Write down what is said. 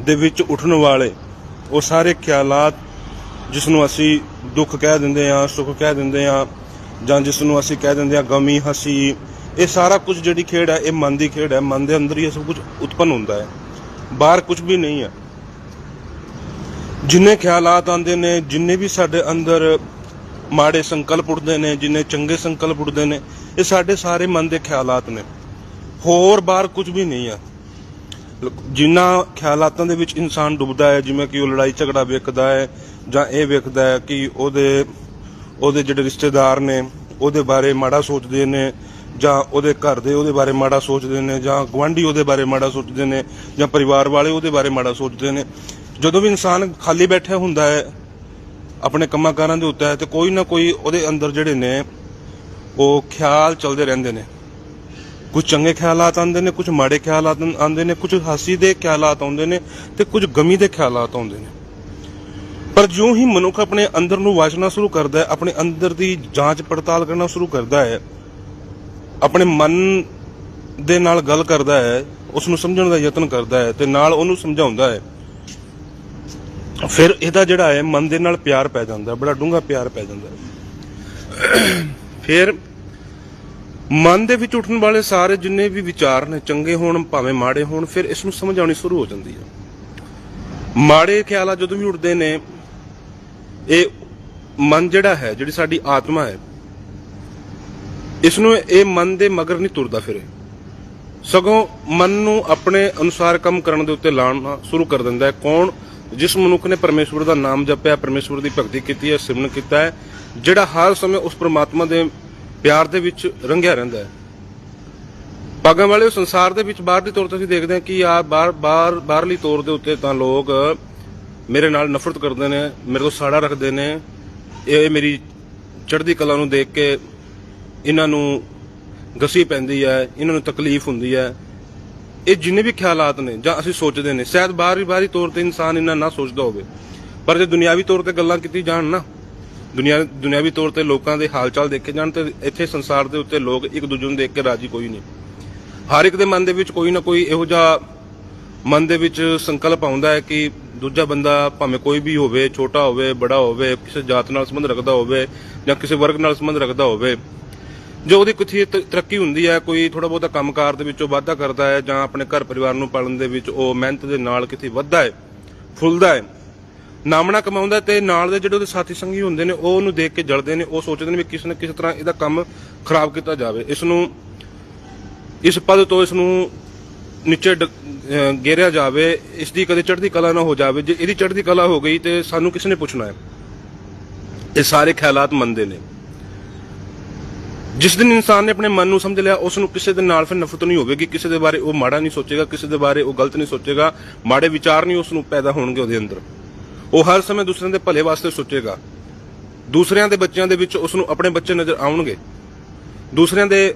ਦੇ ਵਿੱਚ ਉੱਠਣ ਵਾਲੇ, ਉਹ ਸਾਰੇ ਖਿਆਲਾਤ ਜਿਸ ਨੂੰ ਅਸੀਂ ਦੁੱਖ ਕਹਿ ਦਿੰਦੇ ਆ ਸੁੱਖ ਕਹਿ ਦਿੰਦੇ ਆ ਜਾਂ ਜਿਸ ਨੂੰ ਅਸੀਂ ਕਹਿ ਦਿੰਦੇ ਆ ਗਮੀ, ਹਸੀ, ਇਹ ਸਾਰਾ ਕੁਝ ਜਿਹੜੀ ਖੇਡ ਹੈ, ਇਹ ਮਨ ਦੀ ਖੇਡ ਹੈ, ਮਨ ਦੇ ਅੰਦਰ ਹੀ ਇਹ ਸਭ ਕੁਝ ਉਤਪੰਨ ਹੁੰਦਾ ਹੈ। ਬਾਹਰ ਕੁਝ ਵੀ ਨਹੀਂ ਹੈ। ਜਿੰਨੇ ਖਿਆਲਾਤ ਆਉਂਦੇ ਨੇ, ਜਿੰਨੇ ਵੀ ਸਾਡੇ ਅੰਦਰ ਮਾੜੇ ਸੰਕਲਪ ਉੱਠਦੇ ਨੇ, ਜਿੰਨੇ ਚੰਗੇ ਸੰਕਲਪ ਉੱਠਦੇ ਨੇ, ਇਹ ਸਾਡੇ ਸਾਰੇ ਮਨ ਦੇ ਖਿਆਲਾਤ ਨੇ। ਹੋਰ ਬਾਹਰ ਕੁਝ ਵੀ ਨਹੀਂ ਆ ਜਿਨ੍ਹਾਂ ਖਿਆਲਾਤਾਂ ਦੇ ਵਿੱਚ ਇਨਸਾਨ ਡੁੱਬਦਾ ਹੈ, ਜਿਵੇਂ ਕਿ ਉਹ ਲੜਾਈ ਝਗੜਾ ਵੇਖਦਾ ਹੈ ਜਾਂ ਇਹ ਵੇਖਦਾ ਹੈ ਕਿ ਉਹਦੇ ਉਹਦੇ ਜਿਹੜੇ ਰਿਸ਼ਤੇਦਾਰ ਨੇ, ਉਹਦੇ ਬਾਰੇ ਮਾੜਾ ਸੋਚਦੇ ਨੇ ਜਾਂ ਉਹਦੇ ਘਰ ਦੇ ਉਹਦੇ ਬਾਰੇ ਮਾੜਾ ਸੋਚਦੇ ਨੇ ਜਾਂ ਗੁਆਂਢੀ ਉਹਦੇ ਬਾਰੇ ਮਾੜਾ ਸੋਚਦੇ ਨੇ ਜਾਂ ਪਰਿਵਾਰ ਵਾਲੇ ਉਹਦੇ ਬਾਰੇ ਮਾੜਾ ਸੋਚਦੇ ਨੇ। ਜਦੋਂ ਵੀ ਇਨਸਾਨ ਖਾਲੀ ਬੈਠਾ ਹੁੰਦਾ ਹੈ, ਆਪਣੇ ਕੰਮਾਂ ਕਾਰਾਂ ਦੇ ਉੱਤੇ ਹੈ, ਤੇ ਕੋਈ ਨਾ ਕੋਈ ਉਹਦੇ ਅੰਦਰ ਜਿਹੜੇ ਨੇ, ਉਹ ਖਿਆਲ ਚੱਲਦੇ ਰਹਿੰਦੇ ਨੇ। ਕੁਝ ਚੰਗੇ ਖਿਆਲਾਤ ਆਉਂਦੇ ਨੇ ਕੁਝ ਮਾੜੇ ਖਿਆਲਾਤ ਆਉਂਦੇ ਨੇ ਕੁਝ ਹਾਸੀ ਦੇ ਖਿਆਲਾਤ ਆਉਂਦੇ ਨੇ ਤੇ ਕੁਝ ਗਮੀ ਦੇ ਖਿਆਲਾਤ ਆਉਂਦੇ ਨੇ। ਪਰ ਜਿਉਂ ਹੀ ਮਨੁੱਖ ਆਪਣੇ ਅੰਦਰ ਨੂੰ ਵਾਚਣਾ ਸ਼ੁਰੂ ਕਰਦਾ ਹੈ, ਆਪਣੇ ਅੰਦਰ ਦੀ ਜਾਂਚ ਪੜਤਾਲ ਕਰਨਾ ਸ਼ੁਰੂ ਕਰਦਾ ਹੈ, ਆਪਣੇ ਮਨ ਦੇ ਨਾਲ ਗੱਲ ਕਰਦਾ ਹੈ ਉਸ ਨੂੰ ਸਮਝਣ ਦਾ ਯਤਨ ਕਰਦਾ ਹੈ ਤੇ ਨਾਲ ਉਹਨੂੰ ਸਮਝਾਉਂਦਾ ਹੈ, ਫਿਰ ਇਹਦਾ ਜਿਹੜਾ ਹੈ, ਮਨ ਦੇ ਨਾਲ ਪਿਆਰ ਪੈ ਜਾਂਦਾ ਬੜਾ ਡੂੰਘਾ ਪਿਆਰ ਪੈ ਜਾਂਦਾ ਹੈ। ਫਿਰ ਮਨ ਦੇ ਵਿੱਚ ਉੱਠਣ ਵਾਲੇ ਸਾਰੇ ਜਿੰਨੇ ਵੀ ਵਿਚਾਰ ਨੇ, ਚੰਗੇ ਹੋਣ, ਭਾਵੇਂ ਮਾੜੇ ਹੋਣ, ਫਿਰ ਇਸ ਨੂੰ ਸਮਝ ਆਉਣੀ ਸ਼ੁਰੂ ਹੋ ਜਾਂਦੀ ਹੈ। ਮਾੜੇ ਖਿਆਲ ਜਦੋਂ ਵੀ ਉੱਠਦੇ ਨੇ, ਇਹ ਮਨ ਜਿਹੜਾ ਹੈ, ਜਿਹੜੀ ਸਾਡੀ ਆਤਮਾ ਹੈ, ਇਸ ਨੂੰ ਇਹ ਮਨ ਦੇ ਮਗਰ ਨਹੀਂ ਤੁਰਦਾ ਫਿਰੇ। ਸਗੋਂ ਮਨ ਨੂੰ ਆਪਣੇ ਅਨੁਸਾਰ ਕੰਮ ਕਰਨ ਦੇ ਉੱਤੇ ਲਾਉਣਾ ਸ਼ੁਰੂ ਕਰ ਦਿੰਦਾ ਹੈ। ਕੌਣ? ਜਿਸ ਮਨੁੱਖ ਨੇ ਪਰਮੇਸ਼ਵਰ ਦਾ ਨਾਮ ਜਪਿਆ, ਪਰਮੇਸ਼ਵਰ ਦੀ ਭਗਤੀ ਕੀਤੀ ਹੈ, ਸਿਮਰਨ ਕੀਤਾ ਹੈ। ਜਿਹੜਾ ਹਰ ਸਮੇਂ ਉਸ ਪ੍ਰਮਾਤਮਾ ਦੇ ਪਿਆਰ ਦੇ ਵਿੱਚ ਰੰਗਿਆ ਰਹਿੰਦਾ ਹੈ। ਪਾਗਾਂ ਵਾਲੇ ਸੰਸਾਰ ਦੇ ਵਿੱਚ ਬਾਹਰਲੀ ਤੌਰ ਤੇ ਅਸੀਂ ਦੇਖਦੇ ਹਾਂ ਕਿ ਆ ਬਾਹਰ ਬਾਹਰ ਬਾਹਰਲੀ ਤੌਰ ਦੇ ਉੱਤੇ ਤਾਂ ਲੋਕ ਮੇਰੇ ਨਾਲ ਨਫ਼ਰਤ ਕਰਦੇ ਨੇ, ਮੇਰੇ ਤੋਂ ਸਾੜਾ ਰੱਖਦੇ ਨੇ। ਇਹ ਮੇਰੀ ਚੜ੍ਹਦੀ ਕਲਾ ਨੂੰ ਦੇਖ ਕੇ ਇਹਨਾਂ ਨੂੰ ਗਸੀ ਪੈਂਦੀ ਹੈ, ਇਹਨਾਂ ਨੂੰ ਤਕਲੀਫ ਹੁੰਦੀ ਹੈ। ਇਹ ਜਿੰਨੇ ਵੀ ਖਿਆਲਾਤ ਨੇ ਜਾਂ ਅਸੀਂ ਸੋਚਦੇ ਨੇ, ਸ਼ਾਇਦ ਬਾਹਰੀ ਬਾਹਰੀ ਤੌਰ ਤੇ ਇਨਸਾਨ ਇਹਨਾਂ ਨਾ ਸੋਚਦਾ ਹੋਵੇ, ਪਰ ਜੇ ਦੁਨਿਆਵੀ ਤੌਰ ਤੇ ਗੱਲਾਂ ਕੀਤੀ ਜਾਣ ਨਾ ਦੁਨੀਆ ਦੁਨਿਆਵੀ ਤੌਰ ਤੇ ਲੋਕਾਂ ਦੇ ਹਾਲਚਾਲ ਦੇਖੇ ਜਾਣ ਤੇ ਇੱਥੇ ਸੰਸਾਰ ਦੇ ਉੱਤੇ ਲੋਕ ਇੱਕ ਦੂਜੇ ਨੂੰ ਦੇਖ ਕੇ ਰਾਜੀ ਕੋਈ ਨਹੀਂ। ਹਰ ਇੱਕ ਦੇ ਮਨ ਦੇ ਵਿੱਚ ਕੋਈ ਨਾ ਕੋਈ ਇਹੋ ਜਿਹਾ ਮਨ ਦੇ ਵਿੱਚ ਸੰਕਲਪ ਆਉਂਦਾ ਹੈ ਕਿ ਦੂਜਾ ਬੰਦਾ ਭਾਵੇਂ ਕੋਈ ਵੀ ਹੋਵੇ, ਛੋਟਾ ਹੋਵੇ, ਬੜਾ ਹੋਵੇ, ਕਿਸੇ ਜਾਤ ਨਾਲ ਸੰਬੰਧ ਰੱਖਦਾ ਹੋਵੇ ਜਾਂ ਕਿਸੇ ਵਰਗ ਨਾਲ ਸੰਬੰਧ ਰੱਖਦਾ ਹੋਵੇ, ਜੋ ਉਹਦੀ ਕੁਛ ਤਰੱਕੀ ਹੁੰਦੀ ਹੈ, ਕੋਈ ਥੋੜਾ ਬਹੁਤਾ ਕੰਮਕਾਰ ਦੇ ਵਿੱਚੋਂ ਵਾਧਾ ਕਰਦਾ ਹੈ ਜਾਂ ਆਪਣੇ ਘਰ ਪਰਿਵਾਰ ਨੂੰ ਪਾਲਣ ਦੇ ਵਿੱਚ ਉਹ ਮਿਹਨਤ ਦੇ ਨਾਲ ਕਿਤੇ ਵੱਧਦਾ ਹੈ, ਫੁੱਲਦਾ ਹੈ। ਨਾਮਣਾ ਕਮਾਉਂਦਾ ਤੇ ਨਾਲ ਦੇ ਜਿਹੜੇ ਉਹਦੇ ਸਾਥੀ ਸੰਗੀ ਹੁੰਦੇ ਨੇ, ਉਹ ਉਹਨੂੰ ਦੇਖ ਕੇ ਜਲਦੇ ਨੇ, ਉਹ ਸੋਚਦੇ ਨੇ ਵੀ ਕਿਸੇ ਨਾ ਕਿਸੇ ਤਰ੍ਹਾਂ ਇਹਦਾ ਕੰਮ ਖਰਾਬ ਕੀਤਾ ਜਾਵੇ। ਇਸ ਨੂੰ ਇਸ ਪਦ ਤੋਂ ਇਸ ਨੂੰ ਨੀਚੇ ਗੇਰਿਆ ਜਾਵੇ ਇਸ ਦੀ ਕਦੇ ਚੜ੍ਹਦੀ ਕਲਾ ਨਾ ਹੋ ਜਾਵੇ। ਜੇ ਇਹਦੀ ਚੜ੍ਹਦੀ ਕਲਾ ਹੋ ਗਈ ਤੇ ਸਾਨੂੰ ਕਿਸ ਨੇ ਪੁੱਛਣਾ ਹੈ? ਇਹ ਸਾਰੇ ਖਿਆਲਾਤ ਮੰਨਦੇ ਨੇ। ਜਿਸ ਦਿਨ ਇਨਸਾਨ ਨੇ ਆਪਣੇ ਮਨ ਨੂੰ ਸਮਝ ਲਿਆ, ਉਸ ਨੂੰ ਕਿਸੇ ਦੇ ਨਾਲ ਫਿਰ ਨਫ਼ਰਤ ਨਹੀਂ ਹੋਵੇਗੀ। ਕਿਸੇ ਦੇ ਬਾਰੇ ਉਹ ਮਾੜਾ ਨਹੀਂ ਸੋਚੇਗਾ, ਕਿਸੇ ਦੇ ਬਾਰੇ ਉਹ ਗਲਤ ਨਹੀਂ ਸੋਚੇਗਾ। ਮਾੜੇ ਵਿਚਾਰ ਨਹੀਂ ਉਸ ਨੂੰ ਪੈਦਾ ਹੋਣਗੇ ਉਹਦੇ ਅੰਦਰ। ਉਹ ਹਰ ਸਮੇਂ ਦੂਸਰਿਆਂ ਦੇ ਭਲੇ ਵਾਸਤੇ ਸੋਚੇਗਾ। ਦੂਸਰਿਆਂ ਦੇ ਬੱਚਿਆਂ ਦੇ ਵਿੱਚ ਉਸ ਨੂੰ ਆਪਣੇ ਬੱਚੇ ਨਜ਼ਰ ਆਉਣਗੇ। ਦੂਸਰਿਆਂ ਦੇ